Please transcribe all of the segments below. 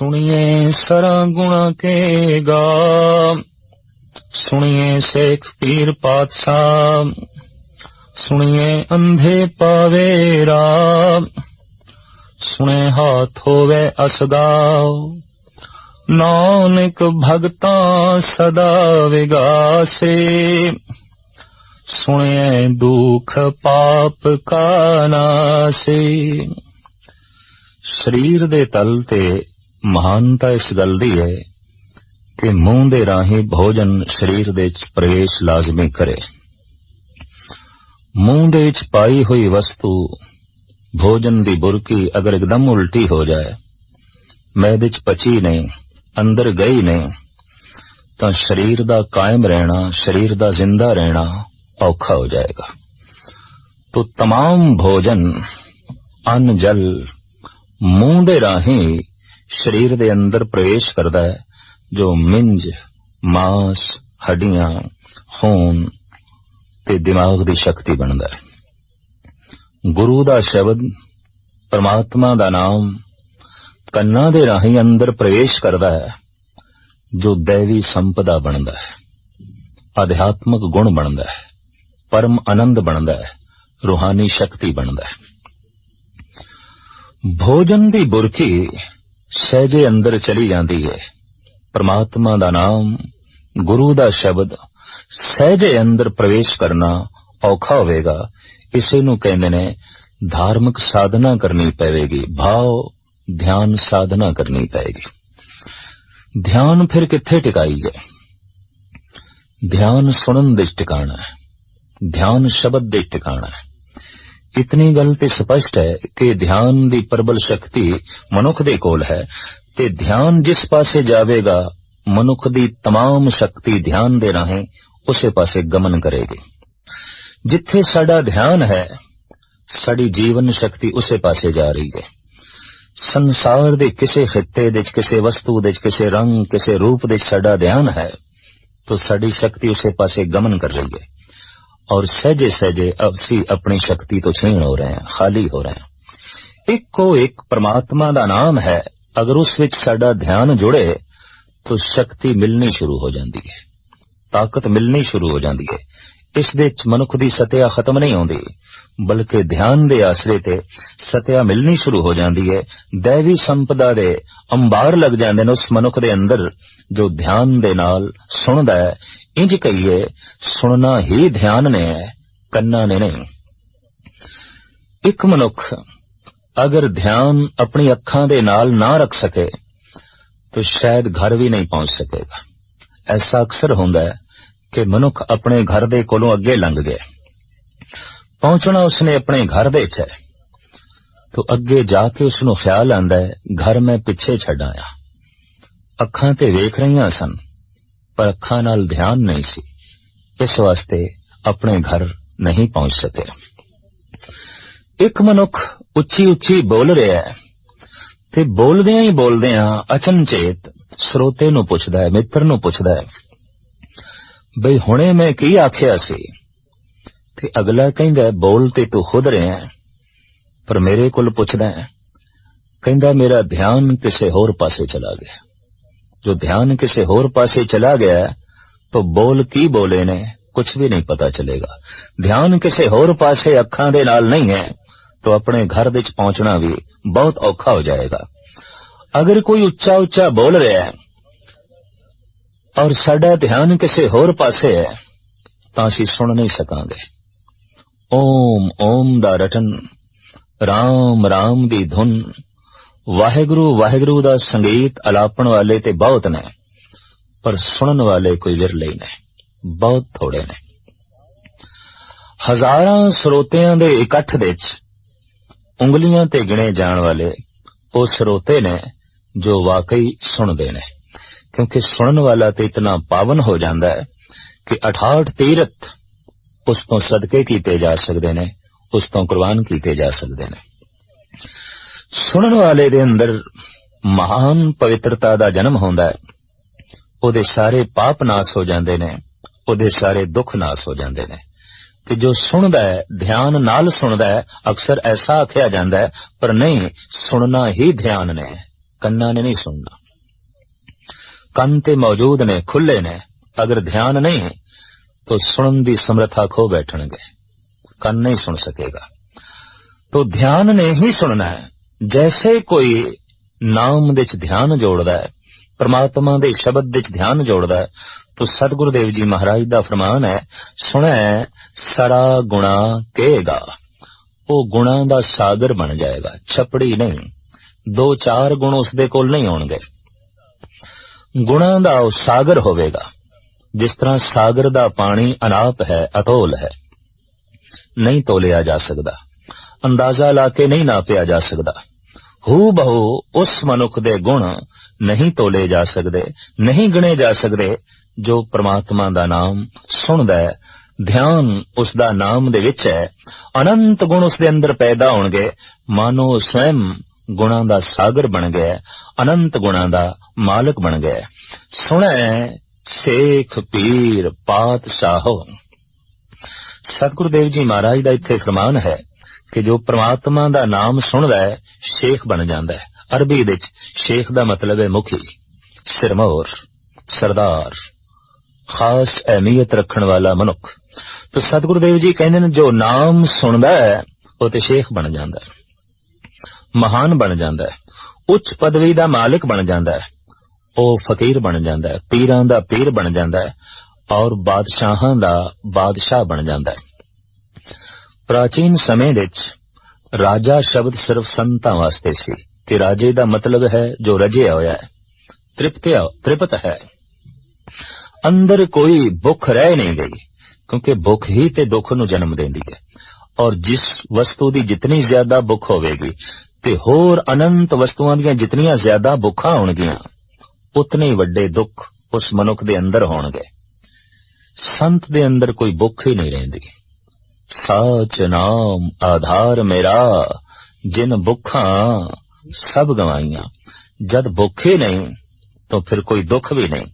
ਸੁਣੀਏ ਸਰਾਂ ਗੁਣਾ ਕੇ ਗਾ। ਸੁਣੀਏ ਸੇਖ ਪੀਰ ਪਾਤਸ਼ਾਹ। ਸੁਣੀਏ ਅੰਧੇ ਪਾਵੇ ਰਾ ਸੁਣੇ ਹਾਥ ਹੋਵੇ ਅਸਦਾ ਨਾਨਕ ਭਗਤਾ ਸਦਾ ਵਿਗਾਸੇ। ਸੁਣਿਐ ਦੁਖ ਪਾਪ ਕਾ ਨਾਸੇ। ਸਰੀਰ ਦੇ ਤਲ ਤੇ ਮਹਾਨਤਾ ਇਸ ਗੱਲ ਦੀ ਹੈ ਕਿ ਮੂੰਹ ਦੇ ਰਾਹੀਂ ਭੋਜਨ ਸਰੀਰ ਦੇ ਵਿੱਚ ਪ੍ਰਵੇਸ਼ ਲਾਜ਼ਮੀ ਕਰੇ ਮੂੰਹ ਦੇ ਵਿੱਚ ਪਾਈ ਹੋਈ ਵਸਤੂ ਭੋਜਨ ਦੀ ਬੁਰਕੀ ਅਗਰ ਇੱਕਦਮ ਉਲਟੀ ਹੋ ਜਾਏ ਮੈਦੇ ਚ ਪਚੀ ਨਹੀਂ ਅੰਦਰ ਗਈ ਨਹੀਂ ਤਾਂ ਸਰੀਰ ਦਾ ਕਾਇਮ ਰਹਿਣਾ ਸਰੀਰ ਦਾ ਜ਼ਿੰਦਾ ਰਹਿਣਾ ਔਖਾ ਹੋ ਜਾਏਗਾ ਤੋ तमाम ਭੋਜਨ ਅੰਨ ਜਲ ਮੂੰਹ ਦੇ ਰਾਹੀਂ ਸਰੀਰ ਦੇ ਅੰਦਰ ਪ੍ਰਵੇਸ਼ ਕਰਦਾ ਹੈ, ਜੋ ਮਿੰਜ, ਮਾਸ, ਹੱਡੀਆਂ, ਖੂਨ ਤੇ ਦਿਮਾਗ ਦੀ ਸ਼ਕਤੀ ਬਣਦਾ ਹੈ। ਗੁਰੂ ਦਾ ਸ਼ਬਦ, ਪਰਮਾਤਮਾ ਦਾ ਨਾਮ ਕੰਨਾਂ ਦੇ ਰਾਹੀਂ ਅੰਦਰ ਪ੍ਰਵੇਸ਼ ਕਰਦਾ ਹੈ, ਜੋ ਦੇਵੀ ਸੰਪਦਾ ਬਣਦਾ ਹੈ। ਅਧਿਆਤਮਕ ਗੁਣ ਬਣਦਾ ਹੈ, ਪਰਮ ਆਨੰਦ ਬਣਦਾ ਹੈ, ਰੂਹਾਨੀ ਸ਼ਕਤੀ ਬਣਦਾ ਹੈ। ਭੋਜਨ ਦੀ ਬੁਰਕੀ ਸਹਿਜੇ ਅੰਦਰ ਚਲੀ ਜਾਂਦੀ ਹੈ। ਪ੍ਰਮਾਤਮਾ ਦਾ ਨਾਮ, ਗੁਰੂ ਦਾ ਸ਼ਬਦ, ਸਹਿਜੇ ਅੰਦਰ ਪ੍ਰਵੇਸ਼ ਕਰਨਾ ਔਖਾ ਹੋਵੇਗਾ। ਇਸੇ ਨੂੰ ਕਹਿੰਦੇ ਨੇ, ਧਾਰਮਿਕ ਸਾਧਨਾ ਕਰਨੀ ਪਵੇਗੀ, ਭਾਵ ਧਿਆਨ ਸਾਧਨਾ ਕਰਨੀ ਪਏਗੀ ਧਿਆਨ ਫਿਰ ਕਿੱਥੇ ਟਿਕਾਈ ਟਿਕਾਈਏ ਧਿਆਨ ਸੁਣਨ ਦੇ ਟਿਕਾਣਾ ਹੈ। ਧਿਆਨ ਸ਼ਬਦ ਦੇ ਟਿਕਾਣਾ ਹੈ। ਇਤਨੀ ਗੱਲ ਤੇ ਸਪਸ਼ਟ ਹੈ ਕਿ ਧਿਆਨ ਦੀ ਪ੍ਰਬਲ ਸ਼ਕਤੀ ਮਨੁੱਖ ਦੇ ਕੋਲ ਹੈ ਤੇ ਧਿਆਨ ਜਿਸ ਪਾਸੇ ਜਾਵੇਗਾ ਮਨੁੱਖ ਦੀ तमाम ਸ਼ਕਤੀ ਧਿਆਨ ਦੇ ਰਾਹੀਂ ਉਸੇ ਪਾਸੇ ਗਮਨ ਕਰੇਗੀ ਜਿੱਥੇ ਸਾਡਾ ਧਿਆਨ ਹੈ ਸਾਡੀ ਜੀਵਨ ਸ਼ਕਤੀ ਉਸੇ ਪਾਸੇ ਜਾ ਰਹੀ ਹੈ ਸੰਸਾਰ ਦੇ ਕਿਸੇ ਖਿੱਤੇ ਦੇ ਵਿੱਚ ਕਿਸੇ ਵਸਤੂ ਦੇ ਵਿੱਚ ਕਿਸੇ ਰੰਗ ਕਿਸੇ ਰੂਪ ਦੇ ਵਿੱਚ ਸਾਡਾ ਧਿਆਨ ਹੈ ਤਾਂ ਸਾਡੀ ਸ਼ਕਤੀ ਉਸੇ ਪਾਸੇ ਗਮਨ ਕਰ ਰਹੀ ਹੈ ਔਰ ਸਹਜੇ ਸਹਜੇ ਅਸੀਂ ਆਪਣੀ ਸ਼ਕਤੀ ਤੋਂ ਛੀਣ ਹੋ ਰਹੇ ਹਾਂ, ਖਾਲੀ ਹੋ ਰਹੇ ਹਾਂ। ਇੱਕੋ ਇੱਕ ਪ੍ਰਮਾਤਮਾ ਦਾ ਨਾਮ ਹੈ, ਅਗਰ ਉਸ ਵਿੱਚ ਸਾਡਾ ਧਿਆਨ ਜੁੜੇ, ਤਾਂ ਸ਼ਕਤੀ ਮਿਲਣੀ ਸ਼ੁਰੂ ਹੋ ਜਾਂਦੀ ਹੈ। ਤਾਕਤ ਮਿਲਣੀ ਸ਼ੁਰੂ ਹੋ ਜਾਂਦੀ ਹੈ। ਇਸ ਦੇ ਮਨੁੱਖ ਦੀ ਸਤਿਆ ਖਤਮ ਨਹੀਂ ਹੁੰਦੀ ਬਲਕਿ ਧਿਆਨ ਦੇ ਆਸਰੇ ਤੇ ਸਤਿਆ ਮਿਲਣੀ ਸ਼ੁਰੂ ਹੋ ਜਾਂਦੀ ਹੈ। ਦੇਵੀ ਸੰਪਦਾ ਦੇ ਅੰਬਾਰ ਲੱਗ ਜਾਂਦੇ ਨੇ ਉਸ ਮਨੁੱਖ ਦੇ ਅੰਦਰ, ਜੋ ਧਿਆਨ ਦੇ ਨਾਲ ਸੁਣਦਾ ਹੈ। ਇੰਜ ਕਹੀਏ, ਸੁਣਨਾ ਹੀ ਧਿਆਨ ਨੇ ਹੈ ਕੰਨਾਂ ਨੇ ਨਹੀਂ। ਇੱਕ ਮਨੁੱਖ ਅਗਰ ਧਿਆਨ ਆਪਣੀ ਅੱਖਾਂ ਦੇ ਨਾਲ ਨਾ ਰੱਖ ਸਕੇ, ਤਾਂ ਸ਼ਾਇਦ ਘਰ ਵੀ ਨਹੀਂ ਪਹੁੰਚ ਸਕੇਗਾ। ਐਸਾ ਅਕਸਰ ਹੁੰਦਾ ਹੈ ਕਿ ਮਨੁੱਖ ਆਪਣੇ ਘਰ ਦੇ ਕੋਲੋਂ ਅੱਗੇ ਲੰਘ ਗਿਆ ਪਹੁੰਚਣਾ ਉਸਨੇ ਆਪਣੇ ਘਰ ਦੇ ਚ ਹੈ। ਤੋ ਅੱਗੇ ਜਾ ਕੇ ਉਸ ਨੂੰ ਖਿਆਲ ਆਂਦਾ ਹੈ, ਘਰ ਮੈਂ ਪਿੱਛੇ ਛੱਡ ਆਇਆ। ਅੱਖਾਂ ਤੇ ਵੇਖ ਰਹੀਆਂ ਸਨ, ਪਰ ਅੱਖਾਂ ਨਾਲ ਧਿਆਨ ਨਹੀਂ ਸੀ। ਇਸ ਵਾਸਤੇ ਆਪਣੇ ਘਰ ਨਹੀਂ ਪਹੁੰਚ ਸਕੇ ਇੱਕ ਮਨੁੱਖ ਉੱਚੀ ਉੱਚੀ ਬੋਲ ਰਿਹਾ ਹੈ ਤੇ ਬੋਲਦਿਆਂ ਹੀ ਬੋਲਦਿਆਂ ਅਚਨਚੇਤ ਸਰੋਤੇ ਨੂੰ ਪੁੱਛਦਾ ਹੈ, ਮਿੱਤਰ ਨੂੰ ਪੁੱਛਦਾ ਹੈ ਬਈ ਹੁਣੇ ਮੈਂ ਕੀ ਆਖਿਆ ਸੀ ਤੇ ਅਗਲਾ ਕਹਿੰਦਾ ਹੈ, ਬੋਲ ਤੇ ਤੂੰ ਖੁਦ ਰਿਹਾ ਹੈ ਪਰ ਮੇਰੇ ਕੋਲ ਪੁੱਛਦਾ ਹੈ ਕਹਿੰਦਾ ਮੇਰਾ ਧਿਆਨ ਕਿਸੇ ਹੋਰ ਪਾਸੇ ਚਲਾ ਗਿਆ। ਜੋ ਧਿਆਨ ਕਿਸੇ ਹੋਰ ਪਾਸੇ ਚਲਾ ਗਿਆ ਤਾਂ ਬੋਲ ਕੀ ਬੋਲੇ ਨੇ ਕੁਝ ਵੀ ਨਹੀਂ ਪਤਾ ਚਲੇਗਾ। ਧਿਆਨ ਕਿਸੇ ਹੋਰ ਪਾਸੇ ਅੱਖਾਂ ਦੇ ਨਾਲ ਨਹੀਂ ਹੈ ਤਾਂ ਆਪਣੇ ਘਰ ਦੇ ਵਿੱਚ ਪਹੁੰਚਣਾ ਵੀ ਬਹੁਤ ਔਖਾ ਹੋ ਜਾਏਗਾ। ਅਗਰ ਕੋਈ ਉੱਚਾ ਉੱਚਾ ਬੋਲ ਰਿਹਾ ਹੈ ਔਰ ਸਾਡਾ ਧਿਆਨ ਕਿਸੇ ਹੋਰ ਪਾਸੇ ਹੈ, ਤਾਂ ਅਸੀਂ ਸੁਣ ਨਹੀਂ ਸਕਾਂਗੇ। ਓਮ ਓਮ ਦਾ ਰਟਨ, ਰਾਮ ਰਾਮ ਦੀ ਧੁਨ, ਵਾਹਿਗੁਰੂ ਵਾਹਿਗੁਰੂ ਦਾ ਸੰਗੀਤ ਅਲਾਪਣ ਵਾਲੇ ਤੇ ਬਹੁਤ ਨੇ, ਪਰ ਸੁਣਨ ਵਾਲੇ ਕੋਈ ਵਿਰਲੇ ਨੇ, ਬਹੁਤ ਥੋੜੇ ਨੇ। ਹਜ਼ਾਰਾਂ ਸਰੋਤਿਆਂ ਦੇ ਇਕੱਠ ਦੇ ਵਿੱਚ ਉਂਗਲੀਆਂ ਤੇ ਗਿਣੇ ਜਾਣ ਵਾਲੇ ਉਹ ਸਰੋਤੇ ਨੇ ਜੋ ਵਾਕਈ ਸੁਣਦੇ ਨੇ। ਕਿਉਂਕਿ ਸੁਣਨ ਵਾਲਾ ਤੇ ਇਤਨਾ ਪਾਵਨ ਹੋ ਜਾਂਦਾ ਹੈ ਕਿ 68 ਤੀਰਥ ਉਸ ਤੋਂ ਸਦਕੇ ਕੀਤੇ ਜਾ ਸਕਦੇ ਨੇ, ਉਸ ਤੋਂ ਕੁਰਬਾਨ ਕੀਤੇ ਜਾ ਸਕਦੇ ਨੇ। ਸੁਣਨ ਵਾਲੇ ਦੇ ਅੰਦਰ ਮਹਾਨ ਪਵਿੱਤਰਤਾ ਦਾ ਜਨਮ ਹੁੰਦਾ ਹੈ। ਉਹਦੇ ਸਾਰੇ ਪਾਪ ਨਾਸ ਹੋ ਜਾਂਦੇ ਨੇ, ਉਹਦੇ ਸਾਰੇ ਦੁੱਖ ਨਾਸ ਹੋ ਜਾਂਦੇ ਨੇ। ਤੇ ਜੋ ਸੁਣਦਾ ਹੈ, ਧਿਆਨ ਨਾਲ ਸੁਣਦਾ ਹੈ, ਅਕਸਰ ਐਸਾ ਆਖਿਆ ਜਾਂਦਾ ਹੈ, ਪਰ ਨਹੀਂ, ਸੁਣਨਾ ਹੀ ਧਿਆਨ ਨੇ, ਕੰਨਾਂ ਨੇ ਨਹੀਂ ਸੁਣਨਾ। ਕੰਨ ਤੇ ਮੌਜੂਦ ਨੇ ਖੁੱਲੇ ਨੇ ਅਗਰ ਧਿਆਨ ਨਹੀਂ तो सुनन ਦੀ ਸਮਰੱਥਾ ਖੋ ਬੈਠਣਗੇ ਕੰਨ ਨਹੀਂ ਸੁਣ ਸਕੇਗਾ तो ध्यान ने ही सुनना है जैसे कोई ਨਾਮ ਦੇ ਵਿੱਚ ਧਿਆਨ ਜੋੜਦਾ ਹੈ ਪਰਮਾਤਮਾ ਦੇ ਸ਼ਬਦ ਦੇ ਵਿੱਚ ਧਿਆਨ ਜੋੜਦਾ ਹੈ तो ਸਤਿਗੁਰੂ ਦੇਵ ਜੀ ਮਹਾਰਾਜ ਦਾ ਫਰਮਾਨ ਹੈ ਸੁਣੈ ਸਰਾ ਗੁਣਾ ਕਹੇਗਾ ਉਹ ਗੁਣਾਂ ਦਾ ਸਾਗਰ ਬਣ ਜਾਏਗਾ ਛਪੜੀ ਨਹੀਂ ਦੋ ਚਾਰ ਗੁਣ ਉਸ ਦੇ ਕੋਲ ਨਹੀਂ ਹੋਣਗੇ ਗੁਣਾਂ ਦਾ ਉਹ ਸਾਗਰ ਹੋਵੇਗਾ, ਜਿਸ ਤਰ੍ਹਾਂ ਸਾਗਰ ਦਾ ਪਾਣੀ ਅਨਾਪ ਹੈ, ਅਤੋਲ ਹੈ। ਨਹੀਂ ਤੋਲਿਆ ਜਾ ਸਕਦਾ, ਅੰਦਾਜ਼ਾ ਲਾ ਕੇ ਨਹੀਂ ਨਾਪਿਆ ਜਾ ਸਕਦਾ। ਹੂ ਬਹੂ ਉਸ ਮਨੁੱਖ ਦੇ ਗੁਣ ਨਹੀਂ ਤੋਲੇ ਜਾ ਸਕਦੇ, ਨਹੀਂ ਗਿਣੇ ਜਾ ਸਕਦੇ, ਜੋ ਪ੍ਰਮਾਤਮਾ ਦਾ ਨਾਮ ਸੁਣਦਾ ਹੈ, ਧਿਆਨ ਉਸ ਦਾ ਨਾਮ ਦੇ ਵਿੱਚ ਹੈ। ਅਨੰਤ ਗੁਣ ਉਸ ਦੇ ਅੰਦਰ ਪੈਦਾ ਹੋਣਗੇ, ਮਾਨੋ ਸਵੈਮ ਗੁਣਾਂ ਦਾ ਸਾਗਰ ਬਣ ਗਿਆ ਅਨੰਤ ਗੁਣਾਂ ਦਾ ਮਾਲਕ ਬਣ ਗਿਆ ਹੈ। ਸੁਣੈ ਸੇਖ ਪੀਰ ਪਾਤਸ਼ਾਹੋ। ਸਤਿਗੁਰੂ ਦੇਵ ਜੀ ਮਹਾਰਾਜ ਦਾ ਇੱਥੇ ਫਰਮਾਨ ਹੈ ਕਿ ਜੋ ਪ੍ਰਮਾਤਮਾ ਦਾ ਨਾਮ ਸੁਣਦਾ ਹੈ, ਸ਼ੇਖ ਬਣ ਜਾਂਦਾ ਹੈ। ਅਰਬੀ ਵਿੱਚ ਸ਼ੇਖ ਦਾ ਮਤਲਬ ਹੈ ਮੁਖੀ। ਸਿਰਮੌਰ, ਸਰਦਾਰ। ਖਾਸ ਅਹਿਮੀਅਤ ਰੱਖਣ ਵਾਲਾ ਮਨੁੱਖ। ਤਾਂ ਸਤਿਗੁਰੂ ਦੇਵ ਜੀ ਕਹਿੰਦੇ ਨੇ, ਜੋ ਨਾਮ ਸੁਣਦਾ ਹੈ, ਉਹ ਤੇ ਸ਼ੇਖ ਬਣ ਜਾਂਦਾ ਹੈ। ਮਹਾਨ ਬਣ ਜਾਂਦਾ ਹੈ। ਉੱਚ ਪਦਵੀ ਦਾ ਮਾਲਕ ਬਣ ਜਾਂਦਾ ਹੈ। ਉਹ ਫਕੀਰ ਬਣ ਜਾਂਦਾ ਹੈ। ਪੀਰਾਂ ਦਾ ਪੀਰ ਬਣ ਜਾਂਦਾ ਹੈ ਔਰ ਬਾਦਸ਼ਾਹਾਂ ਦਾ ਬਾਦਸ਼ਾਹ ਬਣ ਜਾਂਦਾ ਹੈ। ਪ੍ਰਾਚੀਨ ਸਮੇਂ ਵਿੱਚ ਰਾਜਾ ਸ਼ਬਦ ਸਿਰਫ ਸੰਤਾਂ ਵਾਸਤੇ ਸੀ ਤੇ ਰਾਜੇ ਦਾ ਮਤਲਬ ਹੈ ਜੋ ਰਜਿਆ ਹੋਇਆ ਹੈ। ਤ੍ਰਿਪਤਿਆ, ਤ੍ਰਿਪਤ ਹੈ। ਅੰਦਰ ਕੋਈ ਭੁੱਖ ਰਹਿ ਨਹੀਂ ਗਈ, ਕਿਉਂਕਿ ਭੁੱਖ ਹੀ ਤੇ ਦੁੱਖ ਨੂੰ ਜਨਮ ਦਿੰਦੀ ਹੈ। ਔਰ ਜਿਸ ਵਸਤੂ ਦੀ ਜਿਤਨੀ ਜ਼ਿਆਦਾ ਭੁੱਖ ਹੋਵੇਗੀ ਤੇ ਹੋਰ ਅਨੰਤ ਵਸਤੂਆਂ ਦੀਆਂ ਜਿਤਨੀਆਂ ਜ਼ਿਆਦਾ ਭੁੱਖਾਂ ਹੋਣਗੀਆਂ, ਉਤਨੇ ਵੱਡੇ ਦੁੱਖ ਉਸ ਮਨੁੱਖ ਦੇ ਅੰਦਰ ਹੋਣਗੇ। ਸੰਤ ਦੇ ਅੰਦਰ ਕੋਈ ਭੁੱਖ ਹੀ ਨਹੀਂ ਰਹਿੰਦੀ। ਸਾਚ ਨਾਮ ਆਧਾਰ ਮੇਰਾ, ਜਿਨ ਭੁੱਖਾਂ ਸਭ ਗਵਾਈਆਂ। ਜਦ ਭੁੱਖੇ ਨਹੀਂ, ਤਾਂ ਫਿਰ ਕੋਈ ਦੁੱਖ ਵੀ ਨਹੀਂ।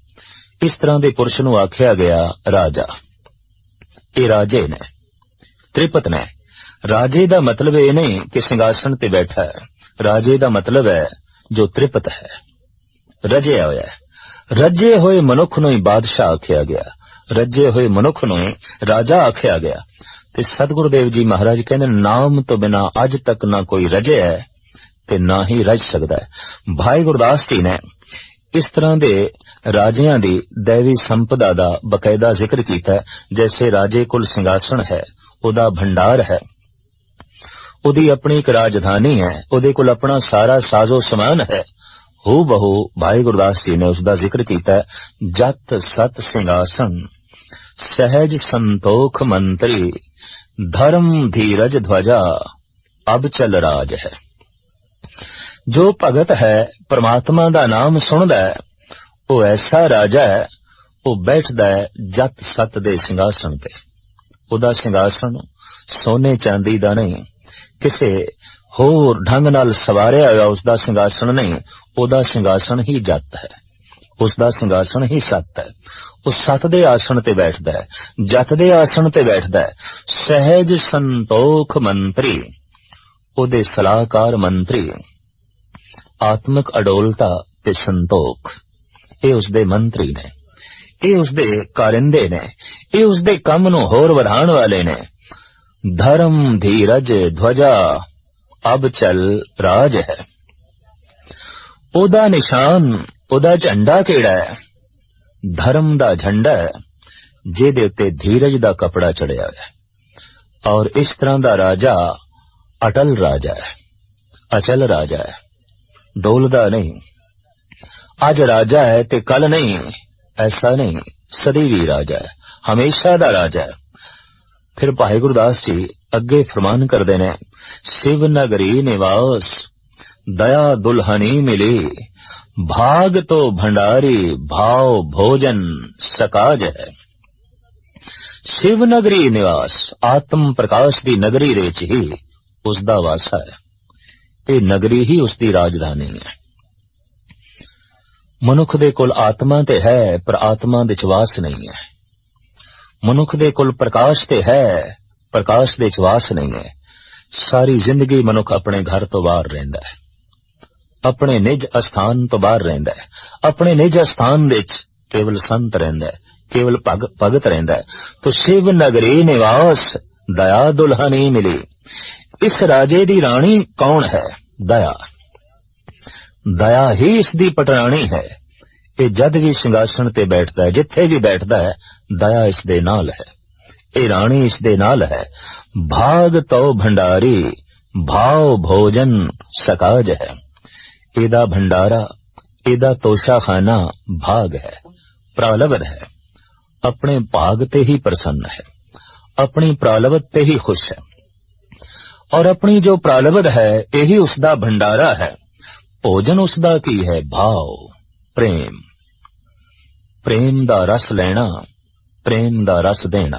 ਇਸ ਤਰ੍ਹਾਂ ਦੇ ਪੁਰਸ਼ ਨੂੰ ਆਖਿਆ ਗਿਆ ਰਾਜਾ। ਇਹ ਰਾਜੇ ਨੇ, ਤ੍ਰਿਪਤ ਨੇ। ਰਾਜੇ ਦਾ ਮਤਲਬ ਇਹ ਨਹੀਂ ਕਿ ਸਿੰਘਾਸਣ ਤੇ ਬੈਠਾ ਹੈ। ਰਾਜੇ ਦਾ ਮਤਲਬ ਹੈ ਜੋ ਤ੍ਰਿਪਤ ਹੈ। ਰਜਿਆ ਹੋਇਆ ਹੈ। ਰੱਜੇ ਹੋਏ ਮਨੁੱਖ ਨੂੰ ਹੀ ਬਾਦਸ਼ਾਹ ਆਖਿਆ ਗਿਆ। ਰੱਜੇ ਹੋਏ ਮਨੁੱਖ ਨੂੰ ਰਾਜਾ ਆਖਿਆ ਗਿਆ। ਤੇ ਸਤਿਗੁਰੂ ਦੇਵ ਜੀ ਮਹਾਰਾਜ ਕਹਿੰਦੇ, ਨਾਮ ਤੋਂ ਬਿਨਾ ਅੱਜ ਤੱਕ ਨਾ ਕੋਈ ਰਜਿਆ ਹੈ ਤੇ ਨਾ ਹੀ ਰਜ ਸਕਦਾ ਹੈ। ਭਾਈ ਗੁਰਦਾਸ ਜੀ ਨੇ ਇਸ ਤਰ੍ਹਾਂ ਦੇ ਰਾਜਿਆਂ ਦੀ ਦੇਵੀ ਸੰਪਦਾ ਦਾ ਬਕਾਇਦਾ ਜ਼ਿਕਰ ਕੀਤਾ ਜੈਸੇ ਰਾਜੇ ਕੋਲ ਸਿੰਘਾਸਣ ਹੈ, ਉਹਦਾ ਭੰਡਾਰ ਹੈ। ਉਹਦੀ ਆਪਣੀ ਇੱਕ ਰਾਜਧਾਨੀ ਹੈ, ਉਹਦੇ ਕੋਲ ਆਪਣਾ ਸਾਰਾ ਸਾਜ਼ੋ ਸਮਾਨ ਹੈ। ਹੂ ਬਹੂ ਭਾਈ ਗੁਰਦਾਸ ਜੀ ਨੇ ਉਸ ਦਾ ਜ਼ਿਕਰ ਕੀਤਾ, ਜਤ ਸਤ ਸਿੰਘਾਸਨ, ਸਹਿਜ ਸੰਤੋਖ ਮੰਤਰੀ, ਧਰਮ ਧੀਰਜ ਧਵਜਾ ਅਬ ਚਲ ਰਾਜ ਹੈ। ਜੋ ਭਗਤ ਹੈ, ਪ੍ਰਮਾਤਮਾ ਦਾ ਨਾਮ ਸੁਣਦਾ ਹੈ, ਉਹ ਐਸਾ ਰਾਜਾ ਹੈ, ਉਹ ਬੈਠਦਾ ਹੈ ਜਤ ਸਤ ਦੇ ਸਿੰਘਾਸਣ ਤੇ। ਉਹਦਾ ਸਿੰਘਾਸਣ ਸੋਨੇ ਚਾਂਦੀ ਦਾ ਨਹੀਂ ਕਿਸੇ ਹੋਰ ਢੰਗ ਨਾਲ ਸਵਾਰਿਆ ਹੋਇਆ ਉਸ ਦਾ ਸਿੰਘਾਸਣ ਨਹੀਂ, ਉਹਦਾ ਸਿੰਘਾਸਣ ਹੀ ਜਤ ਹੈ। ਉਸ ਦਾ ਸਿੰਘਾਸਣ ਹੀ ਸਤ ਹੈ। ਉਹ ਸਤ ਦੇ ਆਸਣ ਤੇ ਬੈਠਦਾ ਹੈ, ਜਤ ਦੇ ਆਸਣ ਤੇ ਬੈਠਦਾ ਹੈ। ਸਹਿਜ ਸੰਤੋਖ ਮੰਤਰੀ, ਉਹਦੇ ਸਲਾਹਕਾਰ ਮੰਤਰੀ, ਆਤਮਿਕ ਅਡੋਲਤਾ ਤੇ ਸੰਤੋਖ। ਇਹ ਉਸ ਦੇ ਮੰਤਰੀ ਨੇ, ਇਹ ਉਸ ਦੇ ਕਾਰਿੰਦੇ ਨੇ, ਇਹ ਉਸ ਦੇ ਕੰਮ ਨੂੰ ਹੋਰ ਵਧਾਉਣ ਵਾਲੇ ਨੇ। ਧਰਮ ਧੀਰਜ ਧਵਜਾ ਅਬ ਚਲ ਰਾਜ ਹੈ ਉਹਦਾ ਨਿਸ਼ਾਨ ਉਹਦਾ ਝੰਡਾ ਕਿਹੜਾ ਹੈ ਧਰਮ ਦਾ ਝੰਡਾ ਹੈ ਜਿਹਦੇ ਉੱਤੇ ਧੀਰਜ ਦਾ ਕਪੜਾ ਚੜਿਆ ਹੋਇਆ ਹੈ ਔਰ ਇਸ ਤਰ੍ਹਾਂ ਦਾ ਰਾਜਾ ਅਟਲ ਰਾਜਾ ਹੈ ਅਚਲ ਰਾਜਾ ਹੈ ਡੋਲਦਾ ਨਹੀਂ ਅੱਜ ਰਾਜਾ ਹੈ ਤੇ ਕੱਲ ਨਹੀਂ ਐਸਾ ਨਹੀਂ ਸਦੀ ਵੀ ਰਾਜਾ ਹੈ ਹਮੇਸ਼ਾ ਦਾ ਰਾਜਾ ਹੈ ਫਿਰ ਭਾਈ ਗੁਰਦਾਸ ਜੀ ਅੱਗੇ ਫਰਮਾਨ ਕਰਦੇ ਨੇ, ਸਿਵ ਨਗਰੀ ਨਿਵਾਸ, ਦਇਆ ਦੁਲਹਨੀ ਮਿਲੀ, ਭਾਗ ਤੋ ਭੰਡਾਰੀ ਭਾਵ ਭੋਜਨ ਸਕਾਜ। ਹੈ ਸਿਵ ਨਗਰੀ ਨਿਵਾਸ, ਆਤਮ ਪ੍ਰਕਾਸ਼ ਦੀ ਨਗਰੀ ਵਿੱਚ ਹੀ ਉਸ ਦਾ ਵਾਸਾ ਹੈ। ਇਹ ਨਗਰੀ ਹੀ ਉਸ ਦੀ ਰਾਜਧਾਨੀ ਹੈ। ਮਨੁੱਖ ਦੇ ਕੋਲ ਆਤਮਾ ਤੇ ਹੈ, ਪਰ ਆਤਮਾ ਦੇ ਚ ਵਾਸ ਨਹੀਂ ਹੈ। ਮਨੁੱਖ ਦੇ ਕੋਲ ਪ੍ਰਕਾਸ਼ ਤੇ ਹੈ, ਪ੍ਰਕਾਸ਼ ਦੇ ਚ ਵਾਸ ਨਹੀਂ ਹੈ। ਸਾਰੀ ਜ਼ਿੰਦਗੀ ਮਨੁੱਖ ਆਪਣੇ ਘਰ ਤੋਂ ਬਾਹਰ ਰਹਿੰਦਾ ਹੈ। ਆਪਣੇ ਨਿਜ ਅਸਥਾਨ ਤੋਂ ਬਾਹਰ ਰਹਿੰਦਾ ਹੈ। ਆਪਣੇ ਨਿਜ ਅਸਥਾਨ ਵਿੱਚ ਕੇਵਲ ਸੰਤ ਰਹਿੰਦਾ ਹੈ, ਕੇਵਲ ਭਗ- ਭਗਤ ਰਹਿੰਦਾ ਹੈ। ਤੋ ਸ਼ਿਵ ਨਗਰੀ ਨਿਵਾਸ, ਦਇਆ ਦੁਲਹਨੀ ਮਿਲੀ। ਇਸ ਰਾਜੇ ਦੀ ਰਾਣੀ ਕੌਣ ਹੈ? ਦਇਆ। ਦਇਆ ਹੀ ਇਸ ਦੀ ਪਟਰਾਣੀ ਹੈ। ਇਹ ਜਦ ਵੀ ਸਿੰਘਾਸਣ ਤੇ ਬੈਠਦਾ ਹੈ, ਜਿੱਥੇ ਵੀ ਬੈਠਦਾ ਹੈ, ਦਇਆ ਇਸ ਦੇ ਨਾਲ ਹੈ, ਇਹ ਰਾਣੀ ਇਸ ਦੇ ਨਾਲ ਹੈ। ਭਾਗ ਤਉ ਭੰਡਾਰੀ ਭਾਵ ਭੋਜਨ ਸਕਾਜ ਹੈ। ਇਹਦਾ ਭੰਡਾਰਾ, ਇਹਦਾ ਤੋਸ਼ਾਖਾਨਾ ਭਾਗ ਹੈ ਪ੍ਰਾਲਬਧ ਹੈ। ਆਪਣੇ ਭਾਗ ਤੇ ਹੀ ਪ੍ਰਸੰਨ ਹੈ, ਆਪਣੀ ਪ੍ਰਾਲਬਧ ਤੇ ਹੀ ਖੁਸ਼ ਹੈ। ਔਰ ਆਪਣੀ ਜੋ ਪ੍ਰਾਲਬਧ ਹੈ, ਇਹੀ ਉਸ ਦਾ ਭੰਡਾਰਾ ਹੈ। ਭੋਜਨ ਉਸ ਦਾ ਕੀ ਹੈ? ਭਾਵ ਪ੍ਰੇਮ। ਪ੍ਰੇਮ ਦਾ ਰਸ ਲੈਣਾ, ਪ੍ਰੇਮ ਦਾ ਰਸ ਦੇਣਾ।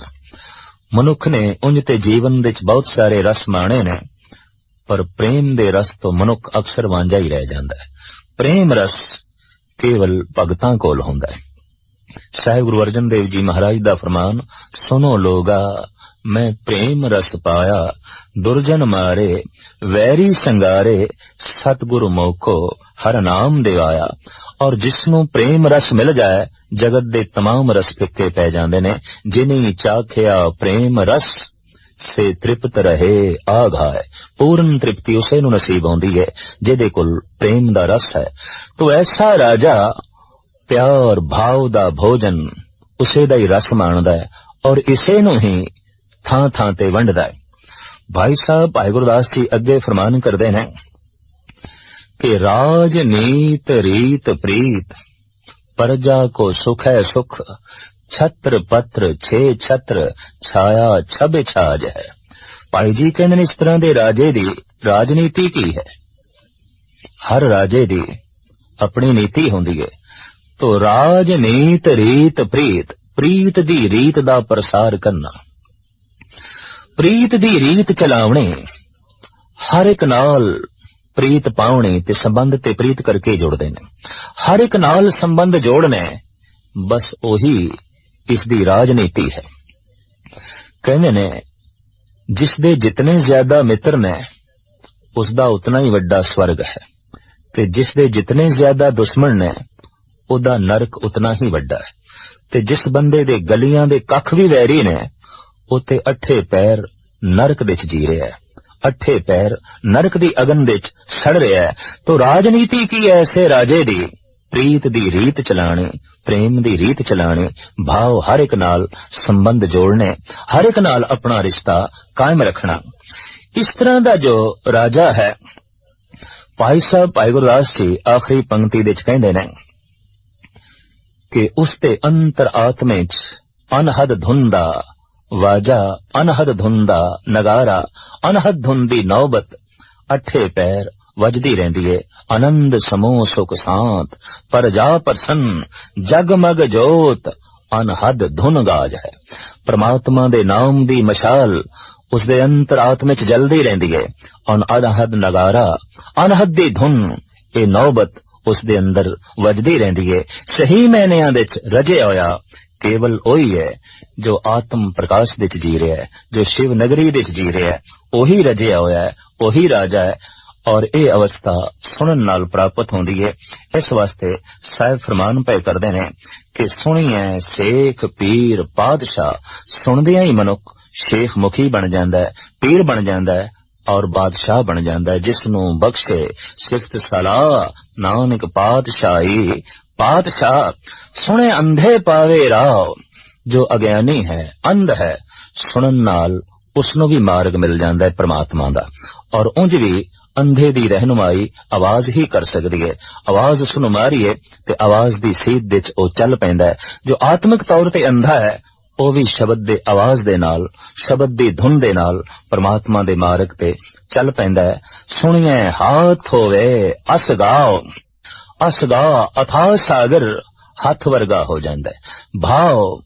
ਮਨੁੱਖ ਨੇ ਉਂਝ ਤੇ ਜੀਵਨ ਵਿੱਚ ਬਹੁਤ ਸਾਰੇ ਰਸ ਮਾਣੇ ਨੇ, ਪਰ ਪ੍ਰੇਮ ਦੇ ਰਸ ਤੋਂ ਮਨੁੱਖ ਅਕਸਰ ਵਾਂਝਾ ਹੀ ਰਹਿ ਜਾਂਦਾ ਹੈ। ਪ੍ਰੇਮ ਰਸ ਕੇਵਲ ਭਗਤਾਂ ਕੋਲ ਹੁੰਦਾ ਹੈ। ਸਾਹਿਬ ਗੁਰੂ ਅਰਜਨ ਦੇਵ ਜੀ ਮਹਾਰਾਜ ਦਾ ਫਰਮਾਨ ਸੁਨੋ ਲੋਗਾ, ਮੈਂ ਪ੍ਰੇਮ ਰਸ ਪਾਇਆ, ਦੁਰਜਨ ਮਾਰੇ, ਵੈਰੀ ਸੰਗਾਰੇ, ਸਤਿਗੁਰੂ ਮੋਖੋ ਹਰ ਨਾਮ ਦਿਵਾਇਆ ਔਰ ਜਿਸ ਨੂੰ ਪ੍ਰੇਮ ਰਸ ਮਿਲ ਜਾਏ ਜਗਤ ਦੇ तमाम ਰਸ ਫਿੱਕੇ ਪੈ ਜਾਂਦੇ ਨੇ ਜਿਨੀ ਚਾਖਿਆ ਪ੍ਰੇਮ ਰਸ ਸੇ ਤ੍ਰਿਪਤ ਰਹੇ ਆਘਾਏ ਪੂਰਨ ਤ੍ਰਿਪਤੀ ਉਸੇ ਨੂੰ ਨਸੀਬ ਆਉਂਦੀ ਹੈ ਜਿਹਦੇ ਕੋਲ ਪ੍ਰੇਮ ਦਾ ਰਸ ਹੈ ਤੋ ਐਸਾ ਰਾਜਾ ਪਿਆਰ ਭਾਵ ਦਾ ਭੋਜਨ ਉਸੇ ਦਾ ਹੀ ਰਸ ਮਾਣਦਾ ਹੈ ਔਰ ਇਸੇ ਨੂੰ ਹੀ ਥਾਂ ਥਾਂ ਤੇ ਵੰਡਦਾ ਹੈ ਭਾਈ ਸਾਹਿਬ ਭਾਈ ਗੁਰਦਾਸ ਜੀ ਅੱਗੇ ਫਰਮਾਨ ਕਰਦੇ ਨੇ ਕਿ ਰਾਜ ਨੀਤ ਰੀਤ ਪ੍ਰੀਤ, ਪਰਜਾ ਕੋ ਸੁਖ ਹੈ ਸੁਖ, ਛਤਰ ਪੱਤਰ ਛੇ ਛਤਰ, ਛਾਇਆ ਛਬ ਛਾਜ ਹੈ। ਭਾਈ ਜੀ ਕਹਿੰਦੇ ਨੇ ਇਸ ਤਰ੍ਹਾਂ ਦੇ ਰਾਜੇ ਦੀ ਰਾਜਨੀਤੀ ਕੀ ਹੈ? ਹਰ ਰਾਜੇ ਦੀ ਆਪਣੀ ਨੀਤੀ ਹੁੰਦੀ ਹੈ। ਤੋ ਰਾਜਨੀਤ ਰੀਤ ਪ੍ਰੀਤ ਪ੍ਰੀਤ ਦੀ ਰੀਤ ਦਾ ਪ੍ਰਸਾਰ ਕਰਨਾ। ਪ੍ਰੀਤ ਦੀ ਰੀਤ ਚਲਾਉਣੀ ਹਰ ਇੱਕ ਨਾਲ ਪ੍ਰੀਤ ਪਾਉਣੀ ਤੇ ਸੰਬੰਧ ਤੇ ਪ੍ਰੀਤ ਕਰਕੇ ਜੁੜਦੇ ਨੇ। ਹਰ ਇੱਕ ਨਾਲ ਸੰਬੰਧ ਜੋੜਨੇ ਬਸ ਉਹੀ ਇਸ ਦੀ ਰਾਜਨੀਤੀ ਹੈ। ਕਹਿੰਦੇ ਨੇ, ਜਿਸ ਦੇ ਜਿਤਨੇ ਜ਼ਿਆਦਾ ਮਿੱਤਰ ਨੇ, ਉਸ ਦਾ ਉਤਨਾ ਹੀ ਵੱਡਾ ਸਵਰਗ ਹੈ। ਤੇ ਜਿਸ ਦੇ ਜਿਤਨੇ ਜ਼ਿਆਦਾ ਦੁਸ਼ਮਣ ਨੇ, ਉਹਦਾ ਨਰਕ ਉਤਨਾ ਹੀ ਵੱਡਾ ਹੈ। ਤੇ ਜਿਸ ਬੰਦੇ ਦੇ ਗਲੀਆਂ ਦੇ ਕੱਖ ਵੀ ਵੈਰੀ ਨੇ ਉਤੇ ਅੱਠੇ ਪੈਰ ਨਰਕ ਵਿੱਚ ਜੀ ਰਿਹਾ ਹੈ। ਅੱਠੇ ਪੈਰ ਨਰਕ ਦੀ ਅਗਨ ਵਿੱਚ ਸੜ ਰਿਹਾ ਹੈ। ਤੋ ਰਾਜਨੀਤੀ ਕੀ ਹੈ ਐਸੇ ਰਾਜੇ ਦੀ? ਪ੍ਰੀਤ ਦੀ ਰੀਤ ਚਲਾਣੀ, ਪ੍ਰੇਮ ਦੀ ਰੀਤ ਚਲਾਣੀ, ਭਾਵ ਹਰ ਇੱਕ ਨਾਲ ਸੰਬੰਧ ਜੋੜਨੇ, ਹਰ ਇੱਕ ਨਾਲ ਆਪਣਾ ਰਿਸ਼ਤਾ ਕਾਇਮ ਰੱਖਣਾ। ਇਸ ਤਰ੍ਹਾਂ ਦਾ ਜੋ ਰਾਜਾ ਹੈ, ਭਾਈ ਸਾਹਿਬ ਭਾਈ ਗੁਰਦਾਸ ਜੀ ਆਖਰੀ ਪੰਕਤੀ ਵਿੱਚ ਕਹਿੰਦੇ ਨੇ ਕਿ ਉਸ ਦੇ ਅੰਤਰ ਆਤਮੇ 'ਚ ਅਨਹਦ ਧੁੰਦਾ ਵਾਜਾ ਅਨਹਦ ਧੁਨ ਦਾ ਨਗਾਰਾ ਅਨਹਦ ਧੁਨ ਦੀ ਨੌਬਤ ਅੱਠੇ ਪੈਰ ਵਜਦੀ ਰਹਿੰਦੀ ਏ ਆਨੰਦ ਸਮੂਹ ਸੁਖ ਸਾਂਤ ਪਰ ਜਾ ਜਗਮਗ ਜੋਤ ਅਨਹਦ ਧੁਨ ਗਾਜ ਹੈ ਪ੍ਰਮਾਤਮਾ ਦੇ ਨਾਮ ਦੀ ਮਸ਼ਾਲ ਉਸ ਦੇ ਅੰਤਰ ਆਤਮੇ 'ਚ ਜਲਦੀ ਰਹਿੰਦੀ ਏ ਔਰ ਅਨਹਦ ਨਗਾਰਾ ਅਨਹਦ ਦੀ ਧੁਨ ਇਹ ਨੌਬਤ ਉਸ ਦੇ ਅੰਦਰ ਵੱਜਦੀ ਰਹਿੰਦੀ ਏ ਸਹੀ ਮੈਨਿਆਂ ਦੇ ਵਿੱਚ ਰਜੇ ਹੋਇਆ ਕੇਵਲ ਉਹੀ ਹੈ ਜੋ ਆਤਮ ਪ੍ਰਕਾਸ਼ ਵਿੱਚ ਜੀ ਰਿਹਾ ਹੈ, ਜੋ ਸ਼ਿਵ ਨਗਰੀ ਵਿੱਚ ਜੀ ਰਿਹਾ ਹੈ, ਉਹੀ ਰਜਿਆ ਹੋਇਆ ਹੈ, ਉਹੀ ਰਾਜਾ ਹੈ ਔਰ ਇਹ ਅਵਸਥਾ ਸੁਣਨ ਨਾਲ ਪ੍ਰਾਪਤ ਹੁੰਦੀ ਹੈ। ਇਸ ਵਾਸਤੇ ਸਾਹਿਬ ਫਰਮਾਨ ਪਏ ਕਰਦੇ ਨੇ ਕਿ ਸੁਣੀਏ ਸੇਖ ਪੀਰ ਪਾਦਸ਼ਾਹ ਸੁਣਦਿਆਂ ਹੀ ਮਨੁੱਖ ਸ਼ੇਖ ਮੁਖੀ ਬਣ ਜਾਂਦਾ ਹੈ, ਪੀਰ ਬਣ ਜਾਂਦਾ ਹੈ ਔਰ ਬਾਦਸ਼ਾਹ ਬਣ ਜਾਂਦਾ ਹੈ ਜਿਸ ਨੂੰ ਬਖਸ਼ੇ ਸਿਫਤ ਸਲਾਹ, ਨਾਨਕ ਪਾਤਸ਼ਾਹੀ ਪਾਤਸ਼ਾਹ, ਸੁਣੇ ਅੰਧੇ ਪਾਵੇ ਰਾਹ, ਜੋ ਅਗਿਆਨੀ ਹੈ, ਅੰਧ ਹੈ, ਸੁਣਨ ਨਾਲ ਉਸ ਨੂੰ ਵੀ ਮਾਰਗ ਮਿਲ ਜਾਂਦਾ ਹੈ ਪ੍ਰਮਾਤਮਾ ਦਾ। ਔਰ ਉਂਝ ਵੀ ਅੰਧੇ ਦੀ ਰਹਿਨੁਮਾਈ ਆਵਾਜ਼ ਹੀ ਕਰ ਸਕਦੀ ਹੈ। ਆਵਾਜ਼ ਉਸ ਨੂੰ ਮਾਰੀਏ ਤੇ ਆਵਾਜ਼ ਦੀ ਸੀਧ ਵਿੱਚ ਉਹ ਚੱਲ ਪੈਂਦਾ ਹੈ। ਜੋ ਆਤਮਿਕ ਤੌਰ ਤੇ ਅੰਧਾ ਹੈ, ਉਹ ਵੀ ਸ਼ਬਦ ਦੇ ਆਵਾਜ਼ ਦੇ ਨਾਲ, ਸ਼ਬਦ ਦੀ ਧੁਨ ਦੇ ਨਾਲ ਪ੍ਰਮਾਤਮਾ ਦੇ ਮਾਰਗ ਤੇ ਚੱਲ ਪੈਂਦਾ ਹੈ। ਸੁਣੀਏ ਹਾਥ ਹੋਵੇ ਅਸ ਗਾਓ ਅਥਾ ਸਾਗਰ ਹੱਥ ਵਰਗਾ ਹੋ ਜਾਂਦਾ ਹੈ। ਭਾਵ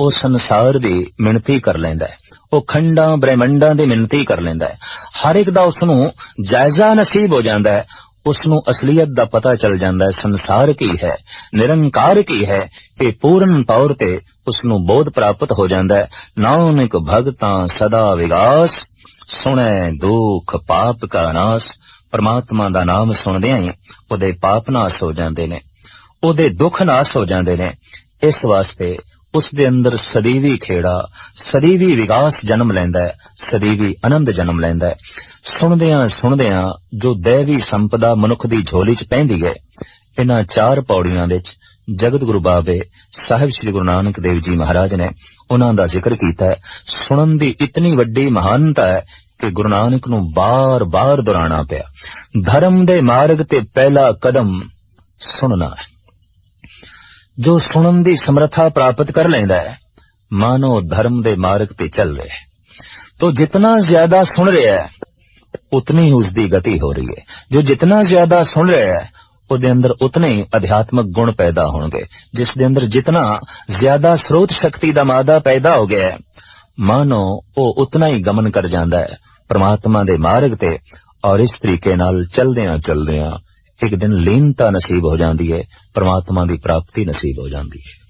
ਉਹ ਸੰਸਾਰ ਦੀ ਮਿਣਤੀ ਕਰ ਲੈਂਦਾ ਹੈ। ਉਹ ਖੰਡਾਂ, ਬ੍ਰਹਿਮੰਡਾਂ ਦੀ ਮਿਣਤੀ ਕਰ ਲੈਂਦਾ ਹੈ। ਹਰ ਇੱਕ ਦਾ ਉਸ ਨੂੰ ਜਾਇਜ਼ਾ ਨਸੀਬ ਹੋ ਜਾਂਦਾ ਹੈ। ਉਸ ਨੂੰ ਅਸਲੀਅਤ ਦਾ ਪਤਾ ਚੱਲ ਜਾਂਦਾ ਹੈ, ਸੰਸਾਰ ਕੀ ਹੈ, ਨਿਰੰਕਾਰ ਕੀ ਹੈ, ਇਹ ਪੂਰਨ ਤੌਰ ਤੇ ਉਸ ਨੂੰ ਬੋਧ ਪ੍ਰਾਪਤ ਹੋ ਜਾਂਦਾ ਹੈ। ਨਾਨਕ ਭਗਤਾਂ ਸਦਾ ਵਿਗਾਸ, ਸੁਣੈ ਦੁਖ ਪਾਪ ਕਾ ਨਾਸ। ਪ੍ਰਮਾਤਮਾ ਦਾ ਨਾਮ ਸੁਣਦਿਆਂ ਹੀ ਉਹਦੇ ਪਾਪ ਨਾਸ ਹੋ ਜਾਂਦੇ ਨੇ, ਉਹਦੇ ਦੁੱਖ ਨਾਸ ਹੋ ਜਾਂਦੇ ਨੇ। ਇਸ ਵਾਸਤੇ ਉਸ ਦੇ ਅੰਦਰ ਸਦੀਵੀ ਖੇੜਾ, ਸਦੀਵੀ ਵਿਕਾਸ ਜਨਮ ਲੈਂਦਾ ਹੈ, ਸਦੀਵੀ ਆਨੰਦ ਜਨਮ ਲੈਂਦਾ ਹੈ। ਸੁਣਦਿਆਂ ਸੁਣਦਿਆਂ ਜੋ ਦੇਵੀ ਸੰਪਦਾ ਮਨੁੱਖ ਦੀ ਝੋਲੀ 'ਚ ਪੈਂਦੀ ਹੈ, ਇਹਨਾਂ ਚਾਰ ਪੌੜੀਆਂ ਵਿੱਚ ਜਗਤ ਗੁਰੂ ਬਾਬੇ ਸਾਹਿਬ ਸ੍ਰੀ ਗੁਰੂ ਨਾਨਕ ਦੇਵ ਜੀ ਮਹਾਰਾਜ ਨੇ ਉਹਨਾਂ ਦਾ ਜ਼ਿਕਰ ਕੀਤਾ ਹੈ। ਸੁਣਨ ਦੀ ਇਤਨੀ ਵੱਡੀ ਮਹਾਨਤਾ ਹੈ ਕਿ ਗੁਰੂ ਨਾਨਕ ਨੂੰ ਬਾਰ-ਬਾਰ ਦੁਹਰਾਣਾ ਪਿਆ। ਧਰਮ ਦੇ ਮਾਰਗ ਤੇ ਪਹਿਲਾ ਕਦਮ ਸੁਣਨਾ ਹੈ। ਜੋ ਸੁਣਨ ਦੀ ਸਮਰੱਥਾ ਪ੍ਰਾਪਤ ਕਰ ਲੈਂਦਾ ਹੈ, ਮਾਨੋ ਧਰਮ ਦੇ ਮਾਰਗ ਤੇ ਚੱਲ ਰਿਹਾ ਹੈ। ਤੋ ਜਿਤਨਾ ਜ਼ਿਆਦਾ ਸੁਣ ਰਿਹਾ ਹੈ, ਉਤਨੀ ਉਸ ਦੀ ਗਤੀ ਹੋ ਰਹੀ ਹੈ। ਜੋ ਜਿਤਨਾ ਜ਼ਿਆਦਾ ਸੁਣ ਰਿਹਾ ਹੈ, ਉਹਦੇ ਅੰਦਰ ਉਤਨੇ ਅਧਿਆਤਮਕ ਗੁਣ ਪੈਦਾ ਹੋਣਗੇ। ਜਿਸ ਦੇ ਅੰਦਰ ਜਿਤਨਾ ਜ਼ਿਆਦਾ ਸਰੋਤ ਸ਼ਕਤੀ ਦਾ ਮਾਦਾ ਪੈਦਾ ਹੋ ਗਿਆ ਹੈ, ਮਾਨੋ ਉਹ ਉਤਨਾ ਹੀ ਗਮਨ ਕਰ ਜਾਂਦਾ ਹੈ। ਪ੍ਰਮਾਤਮਾ ਦੇ ਮਾਰਗ ਤੇ ਔਰ ਇਸ ਤਰੀਕੇ ਨਾਲ ਚਲਦਿਆਂ ਚਲਦਿਆਂ ਇੱਕ ਦਿਨ ਲੀਨਤਾ ਨਸੀਬ ਹੋ ਜਾਂਦੀ ਹੈ, ਪ੍ਰਮਾਤਮਾ ਦੀ ਪ੍ਰਾਪਤੀ ਨਸੀਬ ਹੋ ਜਾਂਦੀ ਹੈ।